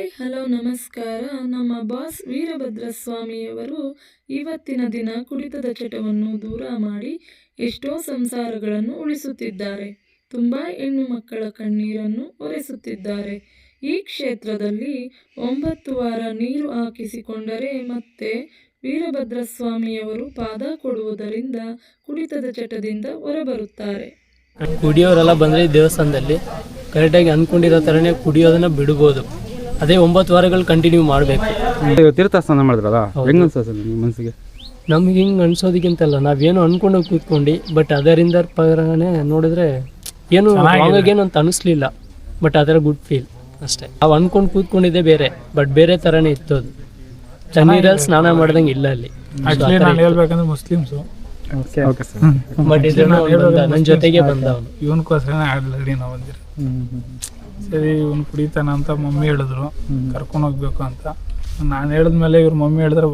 Hi, hello, ನಮಸ್ಕಾರ. ನಮ್ಮ boss Veerabhadra ಸ್ವಾಮಿಯವರು ಇವತ್ತಿನ ದಿನ ಕುಡಿತದ ಚಟವನ್ನು ದೂರ ಮಾಡಿ ಎಷ್ಟೋ ಸಂಸಾರಗಳನ್ನು ಉಳಿಸುತ್ತಿದ್ದಾರೆ. ತುಂಬ ಹೆಣ್ಣು ಮಕ್ಕಳ ಕಣ್ಣೀರನ್ನು ಒರೆಸುತ್ತಿದ್ದಾರೆ. ಈ ಕ್ಷೇತ್ರದಲ್ಲಿ ಒಂಬತ್ತು ವಾರ ನೀರು ಹಾಕಿಸಿಕೊಂಡರೆ ಮತ್ತೆ ವೀರಭದ್ರ ಸ್ವಾಮಿಯವರು ಪಾದ ಕೊಡುವುದರಿಂದ ಕುಡಿತದ ಚಟದಿಂದ ಹೊರಬರುತ್ತಾರೆ. ಕುಡಿಯೋರೆಲ್ಲ ಬಂದರೆ ದೇವಸ್ಥಾನದಲ್ಲಿ ಕರೆಕ್ಟಾಗಿ ಅಂದ್ಕೊಂಡಿರೋ ಥರನೇ ಕುಡಿಯೋದನ್ನು ಬಿಡ್ಬೋದು. ಅದೇ ಒಂಬತ್ತು ವಾರಗಳು ಕಂಟಿನ್ಯೂ ಮಾಡಬೇಕು. ತೀರ್ಥಸ್ಥಾನ ಮಾಡಿದ್ರಲ್ಲ ಹೆಂಗ ಅನ್ಸುತ್ತೆ ನಿಮ್ಮ ಮನಸ್ಸಿಗೆ? ನಮ್ಗೆ ಹಿಂಗೆ ಅನ್ಸೋದಕ್ಕಿಂತಲ್ಲ ನಾವೇನು ಅನ್ಕೊಂಡು ಕೂತ್ಕೊಂಡು ಬಟ್ ಅದರಿಂದ ಪರನೇ ನೋಡಿದ್ರೆ ಏನು ಏನು ಅಂತ ಅನಿಸ್ಲಿಲ್ಲ ಬಟ್ ಅದರ ಗುಡ್ ಫೀಲ್ ಅಷ್ಟೇ. ನಾವು ಅನ್ಕೊಂಡು ಕೂತ್ಕೊಂಡಿದ್ದೆ ಬೇರೆ ಬಟ್ ಬೇರೆ ಥರನೇ ಇತ್ತು ಅದು. ಚೆನ್ನೀರಲ್ಲಿ ಸ್ನಾನ ಮಾಡ್ದಂಗೆ ಇಲ್ಲ ಅಲ್ಲಿ. ಆಕ್ಚುಲಿ ನಾನು ಹೇಳ್ಬೇಕಂದ್ರೆ ಮುಸ್ಲಿಮ್ಸು. ಓಕೆ ಸರ್ ಬಟ್ ಇದನ್ನ ನನ್ನ ಜೊತೆಗೆ ಬಂದ ಅವನು ಇವನ್ಕೋಸ್ಕರ ಆಲ್ರೆಡಿ ನಾವು ಬಂದಿರೋ. ಸರಿ ಇವನ್ ಕುಡಿತಾನ ಅಂತ ಮಮ್ಮಿ ಹೇಳಿದ್ರು. ಕರ್ಕೊಂಡು ಹೋಗ್ಬೇಕು ಅಂತ. ನಾನು ಹೇಳಿದ್ಮೇಲೆ ಇವ್ರ ಮಮ್ಮಿ ಹೇಳಿದ್ರೆ